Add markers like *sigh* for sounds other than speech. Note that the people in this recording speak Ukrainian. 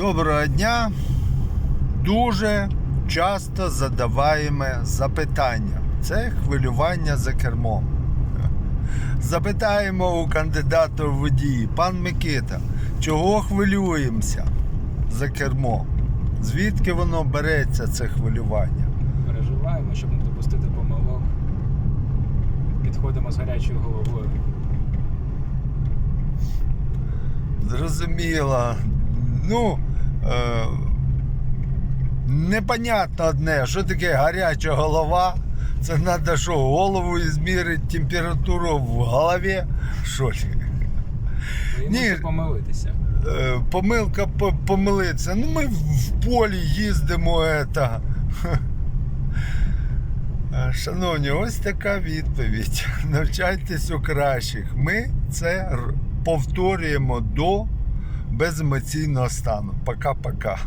Доброго дня. Дуже часто задаваємо запитання. Це хвилювання за кермом. Запитаємо у кандидата в водії, пан Микита, чого хвилюємося за кермом? Звідки воно береться, це хвилювання? переживаємо, щоб не допустити помилок. Підходимо з гарячою головою. Зрозуміло. Ну, е, непонятно одне, що таке гаряча голова. Це треба що, голову змірити температуру в голові? Що ли? Ні. помилитися. Е, помилка по- помилитися. Ну, ми в полі їздимо. Это. Е, Шановні, ось така відповідь. *laughs* Навчайтесь у кращих. Ми це повторюємо до беземоційного стану. Пока-пока.